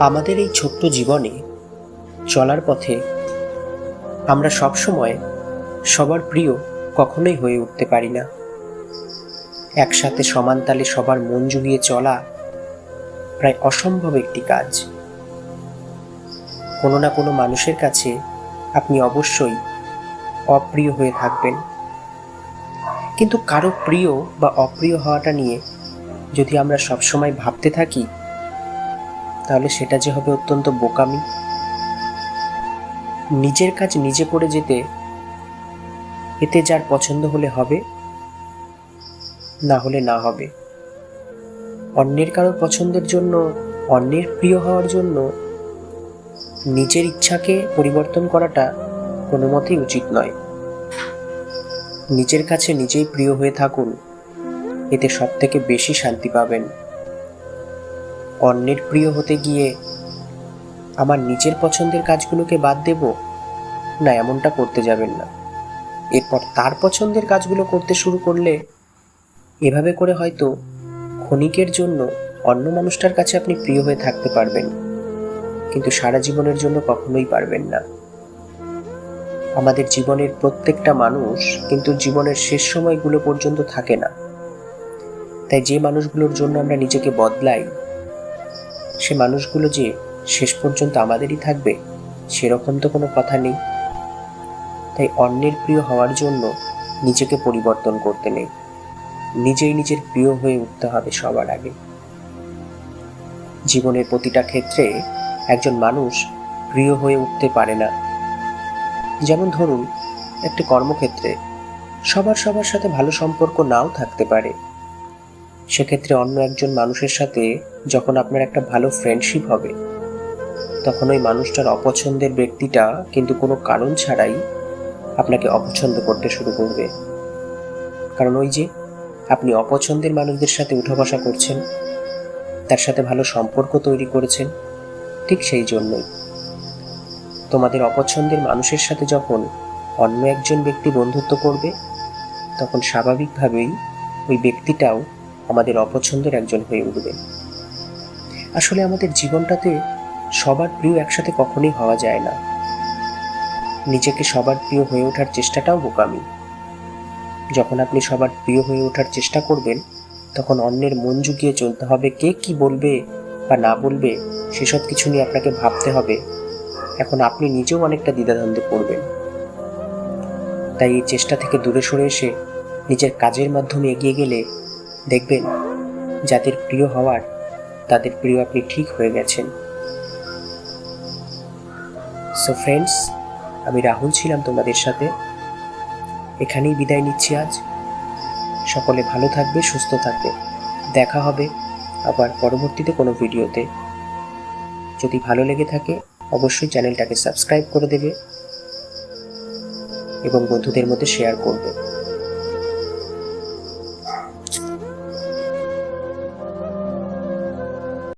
আমাদের এই ছোট্ট জীবনে চলার পথে আমরা সবসময় সবার প্রিয় কখনোই হয়ে উঠতে পারি না। একসাথে সমান তালে সবার মন জুগিয়ে চলা প্রায় অসম্ভব একটি কাজ। কোনো না কোনো মানুষের কাছে আপনি অবশ্যই অপ্রিয় হয়ে থাকবেন। কিন্তু কারও প্রিয় বা অপ্রিয় হওয়াটা নিয়ে যদি আমরা সবসময় ভাবতে থাকি তাহলে সেটা যে হবে অত্যন্ত বোকামি। নিজের কাজ নিজে করে যেতে, এতে যার পছন্দ হলে হবে, না হলে না হবে। অন্যের কারোর পছন্দের জন্য, অন্যের প্রিয় হওয়ার জন্য নিজের ইচ্ছাকে পরিবর্তন করাটা কোনো মতেই উচিত নয়। নিজের কাছে নিজেই প্রিয় হয়ে থাকুন, এতে সব থেকে বেশি শান্তি পাবেন। অন্যের প্রিয় হতে গিয়ে আমার নিজের পছন্দের কাজগুলোকে বাদ দেব? না, এমনটা করতে যাবেন না। এরপর তার পছন্দের কাজগুলো করতে শুরু করলে এভাবে করে হয়তো ক্ষণিকের জন্য অন্য মানুষটার কাছে আপনি প্রিয় হয়ে থাকতে পারবেন। কিন্তু সারা জীবনের জন্য কখনোই পারবেন না। আমাদের জীবনের প্রত্যেকটা মানুষ কিন্তু জীবনের শেষ সময়গুলো পর্যন্ত থাকে না। তাই যে মানুষগুলোর জন্য আমরা নিজেকে বদলাই সে মানুষগুলো যে শেষ পর্যন্ত আমাদেরই থাকবে, সেরকম তো কোনো কথা নেই। তাই অন্যের প্রিয় হওয়ার জন্য নিজেকে পরিবর্তন করতে নেই। নিজেই নিজের প্রিয় হয়ে উঠতে হবে সবার আগে। জীবনের প্রতিটা ক্ষেত্রে একজন মানুষ প্রিয় হয়ে উঠতে পারে না। যেমন ধরুন, একটি কর্মক্ষেত্রে সবার সবার সাথে ভালো সম্পর্ক নাও থাকতে পারে। সেক্ষেত্রে অন্য একজন মানুষের সাথে যখন আপনার একটা ভালো ফ্রেন্ডশিপ হবে, তখন ওই মানুষটার অপছন্দের ব্যক্তিটা কিন্তু কোনো কারণ ছাড়াই আপনাকে অপছন্দ করতে শুরু করবে। কারণ ওই যে আপনি অপছন্দের মানুষদের সাথে উঠা বসা করছেন, তার সাথে ভালো সম্পর্ক তৈরি করেছেন, ঠিক সেই জন্যই। তোমাদের অপছন্দের মানুষের সাথে যখন অন্য একজন ব্যক্তি বন্ধুত্ব করবে, তখন স্বাভাবিকভাবেই ওই ব্যক্তিটাও আমাদের অপছন্দের একজন হয়ে উঠবে। আসলে আমাদের জীবনটাতে সবার প্রিয় একসাথে কখনোই হওয়া যায় না। নিজেকে সবার প্রিয় হয়ে ওঠার চেষ্টাটাও বোকামি। যখন আপনি সবার প্রিয় হয়ে ওঠার চেষ্টা করবেন, তখন অন্যের মন জুগিয়ে চলতে হবে কে কি বলবে বা না বলবে, সেসব কিছু নিয়ে আপনাকে ভাবতে হবে। এখন আপনি নিজেও অনেকটা দ্বিধাদ্বন্দ্বে পড়বেন। তাই এই চেষ্টা থেকে দূরে সরে এসে নিজের কাজের মাধ্যমে এগিয়ে গেলে দেখবেন, যাদের প্রিয় হওয়ার, তাদের প্রিয় আপনি ঠিক হয়ে গেছেন। সো ফ্রেন্ডস আমি রাহুল ছিলাম তোমাদের সাথে। এখানেই বিদায় নিচ্ছি আজ। সকলে ভালো থাকবে, সুস্থ থাকবে। দেখা হবে আবার পরবর্তীতে কোনো ভিডিওতে। যদি ভালো লেগে থাকে, অবশ্যই চ্যানেলটাকে সাবস্ক্রাইব করে দেবে এবং বন্ধুদের মধ্যে শেয়ার করবে।